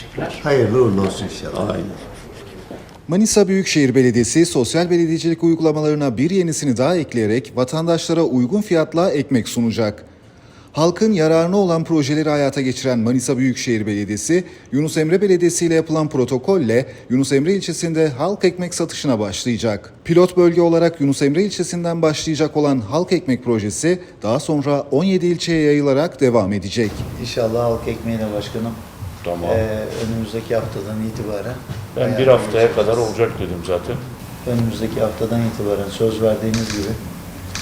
Teşekkürler. Hayırlı uğurlu olsun inşallah. Aynen. Manisa Büyükşehir Belediyesi sosyal belediyecilik uygulamalarına bir yenisini daha ekleyerek vatandaşlara uygun fiyatla ekmek sunacak. Halkın yararına olan projeleri hayata geçiren Manisa Büyükşehir Belediyesi, Yunus Emre Belediyesi ile yapılan protokolle Yunus Emre ilçesinde halk ekmek satışına başlayacak. Pilot bölge olarak Yunus Emre ilçesinden başlayacak olan halk ekmek projesi daha sonra 17 ilçeye yayılarak devam edecek. İnşallah halk ekmeğine başkanım. Tamam. Ee, önümüzdeki haftadan itibaren. Ben bir haftaya kadar olacak dedim zaten. Önümüzdeki haftadan itibaren söz verdiğiniz gibi.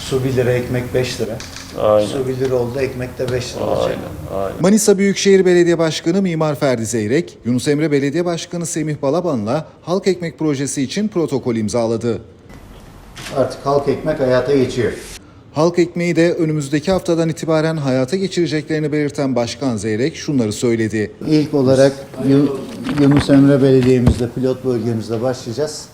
Su 1 lira, ekmek 5 lira. Aynen. Su 1 lira oldu, ekmek de 5 lira olacak. Aynen. Aynen. Manisa Büyükşehir Belediye Başkanı Mimar Ferdi Zeyrek, Yunus Emre Belediye Başkanı Semih Balaban'la halk ekmek projesi için protokol imzaladı. Artık halk ekmek hayata geçiyor. Halk ekmeği de önümüzdeki haftadan itibaren hayata geçireceklerini belirten Başkan Zeyrek şunları söyledi. İlk olarak Yu- Yunus Emre Belediye'mizde pilot bölgemizde başlayacağız.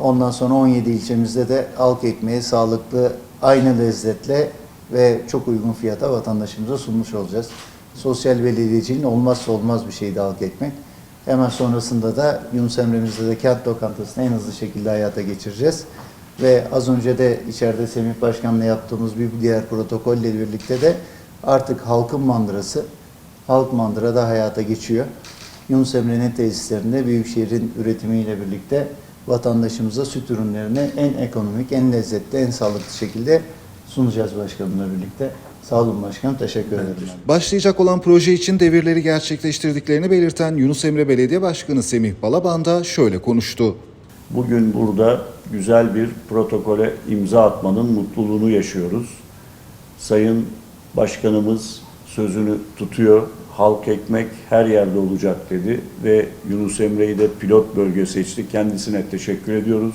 Ondan sonra 17 ilçemizde de halk ekmeği sağlıklı, aynı lezzetle ve çok uygun fiyata vatandaşımıza sunmuş olacağız. Sosyal belediyeciliğin olmazsa olmaz bir şeydi halk ekmek. Hemen sonrasında da Yunus Emre'mizde de kent lokantasını en hızlı şekilde hayata geçireceğiz. Ve az önce de içeride Semih Başkan'la yaptığımız bir diğer protokolle birlikte de artık halkın mandırası Halk Mandıra da hayata geçiyor. Yunus Emre'nin tesislerinde Büyükşehir'in üretimiyle birlikte vatandaşımıza süt ürünlerini en ekonomik, en lezzetli, en sağlıklı şekilde sunacağız başkanımla birlikte. Sağ olun başkanım, teşekkür ederim. Başlayacak olan proje için devirleri gerçekleştirdiklerini belirten Yunus Emre Belediye Başkanı Semih Balaban da şöyle konuştu. Bugün burada güzel bir protokole imza atmanın mutluluğunu yaşıyoruz. Sayın Başkanımız sözünü tutuyor. Halk ekmek her yerde olacak dedi ve Yunus Emre'yi de pilot bölge seçti. Kendisine teşekkür ediyoruz.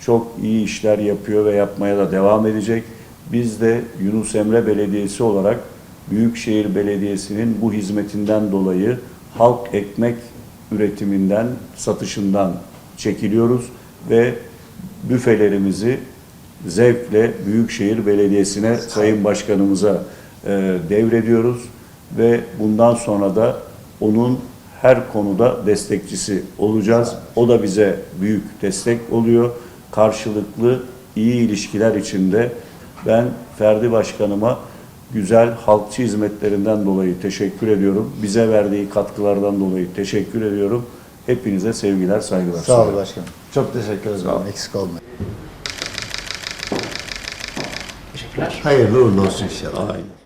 Çok iyi işler yapıyor ve yapmaya da devam edecek. Biz de Yunus Emre Belediyesi olarak Büyükşehir Belediyesi'nin bu hizmetinden dolayı halk ekmek üretiminden, satışından çekiliyoruz ve büfelerimizi zevkle Büyükşehir Belediyesi'ne, Sayın Başkanımıza e, devrediyoruz ve bundan sonra da onun her konuda destekçisi olacağız. O da bize büyük destek oluyor. Karşılıklı iyi ilişkiler içinde ben Ferdi Başkanıma güzel halkçı hizmetlerinden dolayı teşekkür ediyorum. Bize verdiği katkılardan dolayı teşekkür ediyorum. Hepinize sevgiler, saygılar. Sağ olun başkanım. Çok teşekkür ederim. Eksik olmayın. Teşekkürler. Hayırlı uğurlu olsun inşallah. Aynen.